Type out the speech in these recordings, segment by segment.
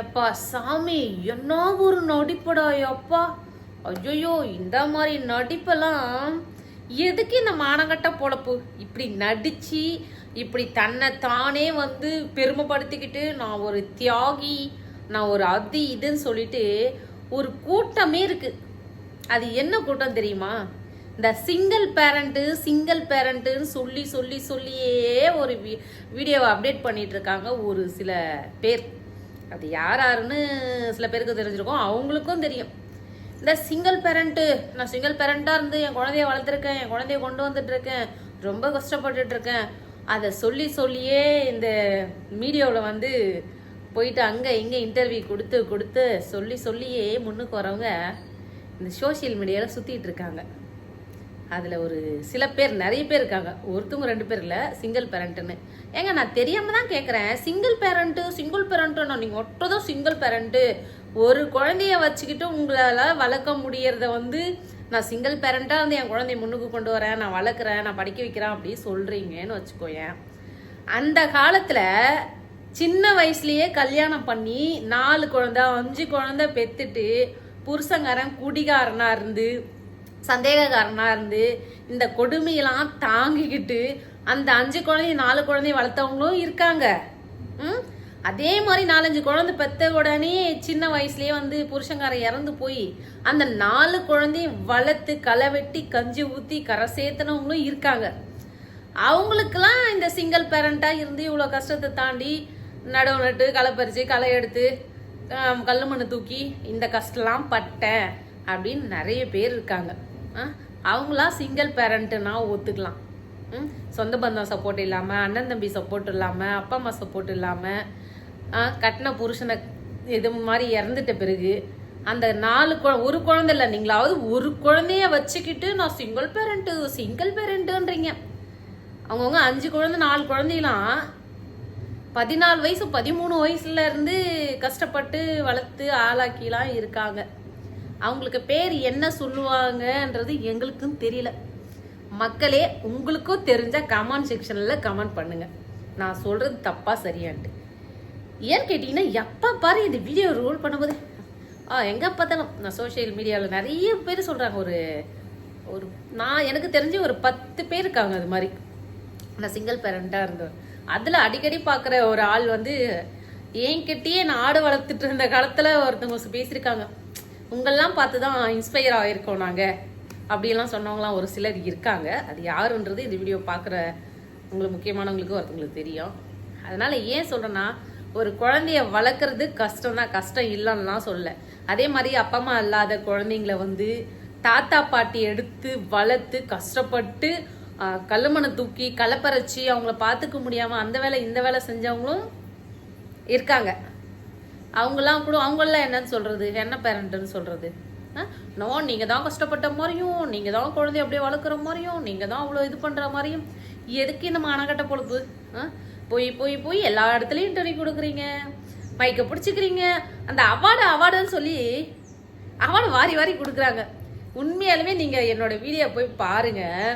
எப்பா சாமி என்ன ஒரு நடிப்படா எப்பா ஐயோ இந்த மாதிரி நடிப்பெல்லாம் எதுக்கு இந்த மானகட்ட பொழப்பு? இப்படி நடிச்சு இப்படி தன்னை தானே வந்து பெருமைப்படுத்திக்கிட்டு நான் ஒரு தியாகி நான் ஒரு அது இதுன்னு சொல்லிட்டு ஒரு கூட்டமே இருக்கு. அது என்ன கூட்டம் தெரியுமா? இந்த சிங்கிள் பேரண்ட்டு சிங்கிள் பேரண்ட்டுன்னு சொல்லி சொல்லி சொல்லியே ஒரு வீ வீடியோவை அப்டேட் பண்ணிட்டு இருக்காங்க ஒரு சில பேர். அது யார் யாருன்னு சில பேருக்கு தெரிஞ்சிருக்கும். அவங்களுக்கும் தெரியும். இந்த சிங்கிள் பேரண்ட்டு நான் சிங்கிள் பேரண்ட்டாக இருந்து என் குழந்தைய வளர்த்துருக்கேன் என் குழந்தைய கொண்டு வந்துட்டுருக்கேன் ரொம்ப கஷ்டப்பட்டுட்ருக்கேன் அதை சொல்லி சொல்லியே இந்த மீடியாவில் வந்து போயிட்டு அங்கே இங்கே இன்டர்வியூ கொடுத்து கொடுத்து சொல்லி சொல்லியே முன்னுக்கு வரவங்க இந்த சோஷியல் மீடியாவில் சுற்றிட்டு இருக்காங்க. அதில் ஒரு சில பேர் நிறைய பேர் இருக்காங்க. ஒருத்தவங்க ரெண்டு பேர் இல்லை சிங்கிள் பேரண்ட்டுன்னு ஏங்க நான் தெரியாமல் தான் கேட்குறேன் சிங்கிள் பேரண்ட்டு சிங்கிள் பேரண்ட்டு நான் நீங்கள் ஒட்டதும் சிங்கிள் பேரண்ட்டு ஒரு குழந்தைய வச்சுக்கிட்டு உங்களால் வளர்க்க முடியறத வந்து நான் சிங்கிள் பேரண்ட்டாக வந்து என் குழந்தைய முன்னுக்கு கொண்டு வரேன் நான் வளர்க்குறேன் நான் படிக்க வைக்கிறேன் அப்படி சொல்கிறீங்கன்னு வச்சுக்கோயேன். அந்த காலத்தில் சின்ன வயசுலேயே கல்யாணம் பண்ணி நாலு குழந்த அஞ்சு குழந்த பெற்றுட்டு புருஷங்காரன் குடிகாரனாக இருந்து சந்தேகக்காரனாக இருந்து இந்த கொடுமையெல்லாம் தாங்கிக்கிட்டு அந்த அஞ்சு குழந்தைய நாலு குழந்தைய வளர்த்தவங்களும் இருக்காங்க. ம்? அதே மாதிரி நாலஞ்சு குழந்தை பெத்த உடனே சின்ன வயசுலயே வந்து புருஷங்கார இறந்து போய் அந்த நாலு குழந்தையும் வளர்த்து களை வெட்டி கஞ்சி ஊற்றி கரை சேர்த்தனவங்களும் இருக்காங்க. அவங்களுக்கெல்லாம் இந்த சிங்கிள் பேரண்ட்டாக இருந்து இவ்வளோ கஷ்டத்தை தாண்டி நடவு நட்டு களை பறித்து களை எடுத்து கல் மண்ணு தூக்கி இந்த கஷ்டம்லாம் பட்டேன் அப்படின்னு நிறைய பேர் இருக்காங்க. ஆ, அவங்களாம் சிங்கிள் பேரண்ட்டுனா ஒத்துக்கலாம். ம், சொந்த பந்தம் சப்போர்ட் இல்லாமல் அண்ணன் தம்பி சப்போர்ட் இல்லாமல் அப்பா அம்மா சப்போர்ட் இல்லாமல் கட்டின புருஷனை இது மாதிரி இறந்துட்ட பிறகு அந்த நாலு குழ ஒரு குழந்தை இல்லை நீங்களாவது ஒரு குழந்தைய வச்சுக்கிட்டு நான் சிங்கிள் பேரண்ட்டு சிங்கிள் பேரண்ட்டுன்றீங்க அவங்கவுங்க அஞ்சு குழந்தை நாலு குழந்தைலாம் பதினாலு வயசு பதிமூணு வயசுல இருந்து கஷ்டப்பட்டு வளர்த்து ஆளாக்கிலாம் இருக்காங்க. அவங்களுக்கு பேர் என்ன சொல்லுவாங்கன்றது எங்களுக்கும் தெரியல. மக்களே உங்களுக்கும் தெரிஞ்ச கமெண்ட் செக்ஷனில் கமெண்ட் பண்ணுங்க. நான் சொல்கிறது தப்பாக சரியான்ட்டு. ஏன்னு கேட்டிங்கன்னா எப்போ பாரு இந்த வீடியோ ரோல் பண்ணும்போது ஆ எங்கே பார்த்தாலும் நான் சோஷியல் மீடியாவில் நிறைய பேர் சொல்கிறாங்க ஒரு ஒரு நான் எனக்கு தெரிஞ்சு ஒரு பத்து பேர் இருக்காங்க அது மாதிரி. நான் சிங்கிள் பேரண்ட்டாக இருந்தேன் அதில் அடிக்கடி பார்க்குற ஒரு ஆள் வந்து என்கிட்டயே நான் ஆடு வளர்த்துட்டு இருந்த காலத்தில் ஒருத்தவங்க பேசியிருக்காங்க. உங்களெலாம் பார்த்து தான் இன்ஸ்பயர் ஆகிருக்கோம் நாங்கள் அப்படியெல்லாம் சொன்னவங்களாம் ஒரு சிலர் இருக்காங்க. அது யாருன்றது இந்த வீடியோ பார்க்குற உங்களுக்கு முக்கியமானவங்களுக்கு ஒருத்தவங்களுக்கு தெரியும். அதனால் ஏன் சொல்கிறேன்னா ஒரு குழந்தைய வளர்க்குறது கஷ்டம் தான் கஷ்டம் இல்லைன்னுலாம் சொல்ல. அதே மாதிரி அப்பா அம்மா இல்லாத குழந்தைங்கள வந்து தாத்தா பாட்டி எடுத்து வளர்த்து கஷ்டப்பட்டு கல்லுமனை தூக்கி களைப்பறைச்சி அவங்கள பார்த்துக்க முடியாமல் அந்த வேலை இந்த வேலை செஞ்சவங்களும் இருக்காங்க. அவங்களாம் கூட அவங்களாம் என்னன்னு சொல்கிறது என்ன பேரண்ட்னு சொல்கிறது நோ நீங்கள் தான் கஷ்டப்பட்ட மாதிரியும் நீங்கள் தான் குழந்தைய அப்படியே வளர்க்குற மாதிரியும் நீங்கள் தான் அவ்வளோ இது பண்ணுற மாதிரியும். எதுக்கு இந்த மானகட்ட பொழுது ஆ? போய் போய் போய் எல்லா இடத்துலையும் இன்டர்வியூ கொடுக்குறீங்க. மைக்கை பிடிச்சிக்கிறீங்க. அந்த அவார்டு அவார்டுன்னு சொல்லி அவார்டு வாரி வாரி கொடுக்குறாங்க. உண்மையாலுமே நீங்கள் என்னோடய வீடியோ போய் பாருங்கள்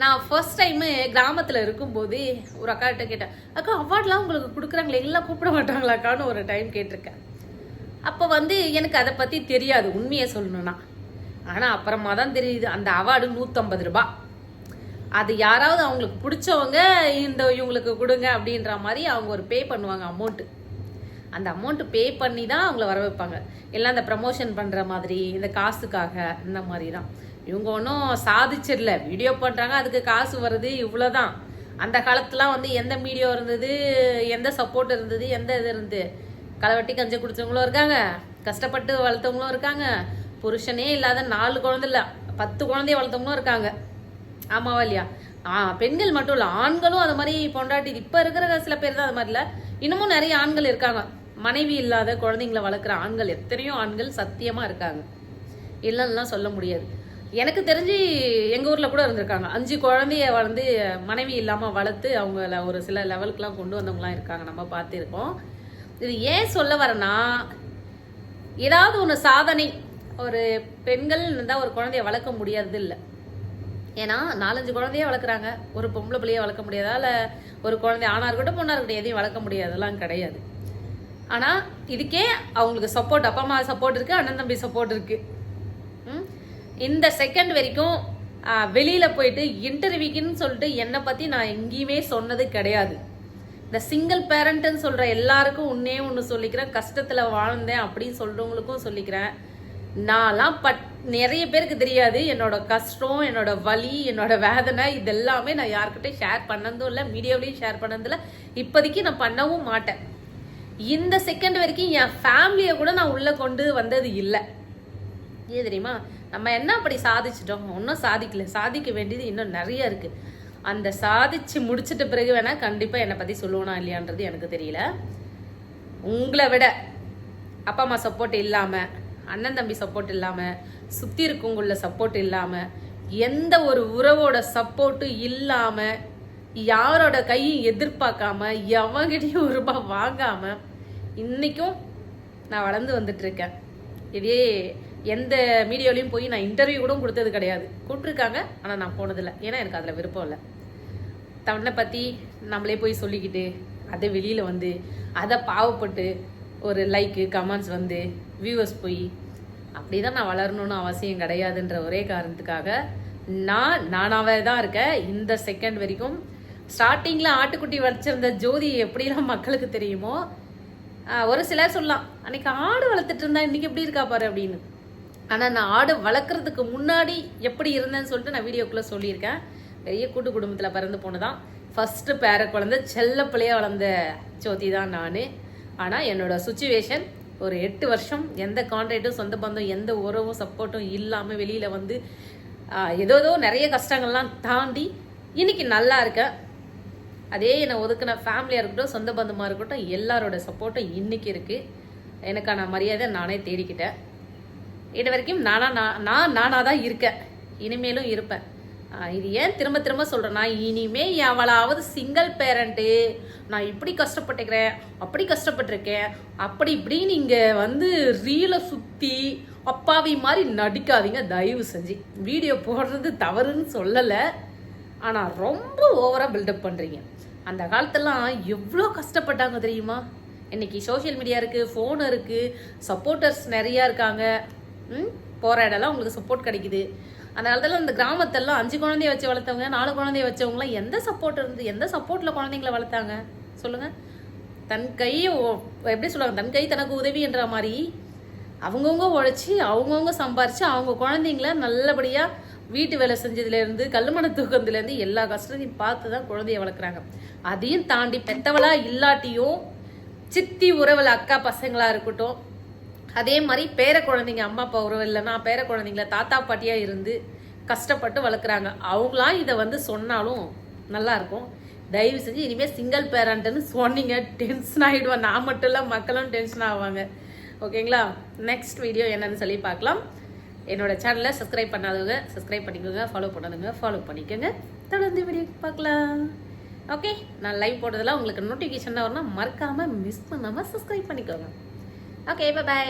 நான் ஃபர்ஸ்ட் டைமு கிராமத்தில் இருக்கும்போது ஒரு அக்காகிட்ட கேட்டேன் அக்கா அவார்ட்லாம் உங்களுக்கு கொடுக்குறாங்களே? எல்லாம் கூப்பிட மாட்டாங்களாக்கான்னு ஒரு டைம் கேட்டிருக்கேன். அப்போ வந்து எனக்கு அதை பற்றி தெரியாது உண்மையை சொல்லணும்னா. ஆனால் அப்புறமா தான் தெரியுது அந்த அவார்டு நூற்றம்பது ரூபாய் அது யாராவது அவங்களுக்கு பிடிச்சவங்க இந்த இவங்களுக்கு கொடுங்க அப்படின்ற மாதிரி அவங்க ஒரு பே பண்ணுவாங்க அமௌண்ட்டு அந்த அமௌண்ட்டு பே பண்ணி தான் அவங்கள வர வைப்பாங்க எல்லாம் இந்த ப்ரமோஷன் பண்ணுற மாதிரி இந்த காசுக்காக இந்த மாதிரி தான். இவங்க ஒன்றும் சாதிச்சிடல. வீடியோ பண்ணுறாங்க அதுக்கு காசு வருது இவ்வளோதான் அந்த காலத்துலாம் வந்து எந்த மீடியோ இருந்தது எந்த சப்போர்ட் இருந்தது எந்த இது இருந்து களைவட்டி கஞ்சி குடிச்சவங்களும் இருக்காங்க. கஷ்டப்பட்டு வளர்த்தவங்களும் இருக்காங்க. புருஷனே இல்லாத நாலு குழந்தை இல்லை பத்து குழந்தைய வளர்த்தவங்களும் இருக்காங்க. ஆமாவா இல்லையா ஆ பெண்கள் மட்டும் இல்லை ஆண்களும் அது மாதிரி பொண்டாட்டி இப்போ இருக்கிற சில பேர் தான் அது மாதிரி இல்லை. இன்னமும் நிறைய ஆண்கள் இருக்காங்க. மனைவி இல்லாத குழந்தைங்களை வளர்க்குற ஆண்கள் எத்தனையோ ஆண்கள் சத்தியமாக இருக்காங்க. இல்லைன்னா சொல்ல முடியாது. எனக்கு தெரிஞ்சு எங்கள் ஊரில் கூட இருந்திருக்காங்க. அஞ்சு குழந்தைய வளர்ந்து மனைவி இல்லாமல் வளர்த்து அவங்கள ஒரு சில லெவலுக்குலாம் கொண்டு வந்தவங்களாம் இருக்காங்க. நம்ம பார்த்துருக்கோம். இது ஏன் சொல்ல வரேன்னா ஏதாவது ஒன்று சாதனை ஒரு பெண்கள் இருந்தால் ஒரு குழந்தைய வளர்க்க முடியாது இல்லை ஏன்னா நாலஞ்சு குழந்தைய வளர்க்குறாங்க. ஒரு பொம்பளை பிள்ளைய வளர்க்க முடியாதா? இல்லை ஒரு குழந்தை ஆணா இருக்கட்டும் பொண்ணாக இருக்கட்டும் எதையும் வளர்க்க முடியாதெல்லாம் கிடையாது. ஆனால் இதுக்கே அவங்களுக்கு சப்போர்ட் அப்பா அம்மா சப்போர்ட் இருக்குது அண்ணன் தம்பி சப்போர்ட் இருக்குது இந்த செகண்ட் வரைக்கும் வெளியில் போயிட்டு இன்டர்வியூக்குன்னு சொல்லிட்டு என்னை பற்றி நான் எங்கேயுமே சொன்னது கிடையாது. இந்த சிங்கிள் பேரண்ட்டுன்னு சொல்கிற எல்லாருக்கும் உன்னே ஒன்று சொல்லிக்கிறேன் கஷ்டத்தில் வாழ்ந்தேன் அப்படின்னு சொல்கிறவங்களுக்கும் சொல்லிக்கிறேன். நான்லாம் பட் நிறைய பேருக்கு தெரியாது என்னோட கஷ்டம் என்னோட வலி என்னோட வேதனை இதெல்லாமே நான் யார்கிட்டயும் ஷேர் பண்ணதும் இல்லை மீடியாவிலையும் ஷேர் பண்ணதில்ல இப்போதைக்கு நான் பண்ணவும் மாட்டேன். இந்த செகண்ட் வரைக்கும் என் ஃபேமிலியை கூட நான் உள்ளே கொண்டு வந்தது இல்லை. ஏன் தெரியுமா? நம்ம என்ன அப்படி சாதிச்சிட்டோம்? ஒன்றும் சாதிக்கல. சாதிக்க வேண்டியது இன்னும் நிறைய இருக்கு. அந்த சாதிச்சு முடிச்சிட்ட பிறகு வேணா கண்டிப்பா என்னை பத்தி சொல்லுவனா இல்லையான்றது எனக்கு தெரியல. உங்களை விட அப்பா அம்மா சப்போர்ட் இல்லாம அண்ணன் தம்பி சப்போர்ட் இல்லாம சுத்தி இருக்கவங்கள சப்போர்ட் இல்லாம எந்த ஒரு உறவோட சப்போர்ட்டும் இல்லாம யாரோட கையும் எதிர்பார்க்காம எவங்கிட்டையும் ஒரு ரூபாய் வாங்காம இன்னைக்கும் நான் வளர்ந்து வந்துட்டு இருக்கேன். இதே எந்த மீடியாலையும் போய் நான் இன்டர்வியூ கூட கொடுத்தது கிடையாது. கூப்பிட்டுருக்காங்க ஆனால் நான் போனதில்லை. ஏன்னா எனக்கு அதில் விருப்பம் இல்லை. தமிழை பற்றி நம்மளே போய் சொல்லிக்கிட்டு அதை வெளியில் வந்து அதை பாவப்பட்டு ஒரு லைக்கு கமெண்ட்ஸ் வந்து வியூவர்ஸ் போய் அப்படி தான் நான் வளரணும்னு அவசியம் கிடையாதுன்ற ஒரே காரணத்துக்காக நான் நானாவே தான் இருக்கேன். இந்த செகண்ட் வரைக்கும் ஸ்டார்டிங்கில் ஆட்டுக்குட்டி வளர்ச்சிருந்த ஜோதி எப்படிலாம் மக்களுக்கு தெரியுமோ ஒரு சிலர் சொல்லலாம். அன்னைக்கு ஆடு வளர்த்துட்டு இருந்தா இன்னைக்கு எப்படி இருக்கா பாரு அப்படின்னு. ஆனால் நான் ஆடு வளர்க்குறதுக்கு முன்னாடி எப்படி இருந்தேன்னு சொல்லிட்டு நான் வீடியோக்குள்ளே சொல்லியிருக்கேன். பெரிய கூட்டு குடும்பத்தில் பிறந்து போனதான் ஃபஸ்ட்டு பேர குழந்த செல்ல பிள்ளையா வளர்ந்த ஜோதி தான் நான். ஆனால் என்னோட சுச்சுவேஷன் ஒரு எட்டு வருஷம் எந்த கான்ட்ராக்டும் சொந்த பந்தம் எந்த உறவும் சப்போர்ட்டும் இல்லாமல் வெளியில் வந்து ஏதோ ஏதோ நிறைய கஷ்டங்கள்லாம் தாண்டி இன்னைக்கு நல்லா இருக்கேன். அதே என்னை ஒதுக்கின ஃபேமிலியாக இருக்கட்டும் சொந்த பந்தமாக இருக்கட்டும் எல்லாரோட சப்போர்ட்டும் இன்றைக்கி இருக்குது எனக்கான மரியாதை நானே தேடிக்கிட்டேன். இது வரைக்கும் நானா நான் நான் நானாக தான் இருக்கேன். இனிமேலும் இருப்பேன். இது ஏன் திரும்ப திரும்ப சொல்கிறேன்னா இனிமே எவளாவது சிங்கிள் பேரண்ட்டு நான் இப்படி கஷ்டப்பட்டுக்கிறேன் அப்படி கஷ்டப்பட்டிருக்கேன் அப்படி இப்படின்னு நீங்கள் வந்து ரீலை சுற்றி அப்பாவி மாதிரி நடிக்காதீங்க. தயவு செஞ்சு. வீடியோ போடுறது தவறுன்னு சொல்லலை. ஆனால் ரொம்ப ஓவராக பில்டப் பண்ணுறீங்க அந்த காலத்தெல்லாம் எவ்வளோ கஷ்டப்பட்டாங்க தெரியுமா? இன்னைக்கு சோஷியல் மீடியா இருக்குது ஃபோன் இருக்குது சப்போர்ட்டர்ஸ் நிறையா இருக்காங்க. போகிற இடம்லாம் உங்களுக்கு சப்போர்ட் கிடைக்குது. அந்த காலத்தில் இந்த கிராமத்தெல்லாம் அஞ்சு குழந்தைய வச்சு வளர்த்தவங்க நாலு குழந்தைய வச்சவங்களாம் எந்த சப்போர்ட் இருந்து எந்த சப்போர்ட்டில் குழந்தைங்கள வளர்த்தாங்க? சொல்லுங்கள் தன் கை எப்படி சொல்லுவாங்க? தன் கை தனக்கு உதவின்ற மாதிரி அவங்கவுங்க உழைச்சி அவங்கவுங்க சம்பாரித்து அவங்க குழந்தைங்கள நல்லபடியாக வீட்டு வேலை செஞ்சதுலேருந்து கல்லுமண தூக்கத்துலேருந்து எல்லா கஷ்டத்தையும் பார்த்து தான் குழந்தைய வளர்க்குறாங்க. அதையும் தாண்டி பெத்தவளாக இல்லாட்டியும் சித்தி உறவில் அக்கா பசங்களாக இருக்கட்டும் அதே மாதிரி பேர குழந்தைங்க அம்மா அப்பா உறவு இல்லைன்னா பேர குழந்தைங்கள தாத்தா பாட்டியா இருந்து கஷ்டப்பட்டு வளர்க்குறாங்க. அவங்களாம் இதை வந்து சொன்னாலும் நல்லா இருக்கும். தயவு செஞ்சு இனிமேல் சிங்கிள் பேரண்ட்டுன்னு சொன்னீங்க டென்ஷன் ஆகிடுவேன் நான் மட்டும் இல்லை மக்களும் டென்ஷன் ஆவாங்க. ஓகேங்களா நெக்ஸ்ட் வீடியோ என்னன்னு சொல்லி பார்க்கலாம். என்னோட சேனலை சப்ஸ்கிரைப் பண்ணாதவங்க சப்ஸ்கிரைப் பண்ணிக்கோங்க ஃபாலோ பண்ணாதவங்க ஃபாலோ பண்ணிக்கோங்க. தொடர்ந்து வீடியோ பார்க்கலாம். ஓகே நான் லைவ் போடுறதுல உங்களுக்கு நோட்டிஃபிகேஷன் வரணும் மறக்காமல் மிஸ் பண்ணாமல் சப்ஸ்கிரைப் பண்ணிக்கோங்க. Okay bye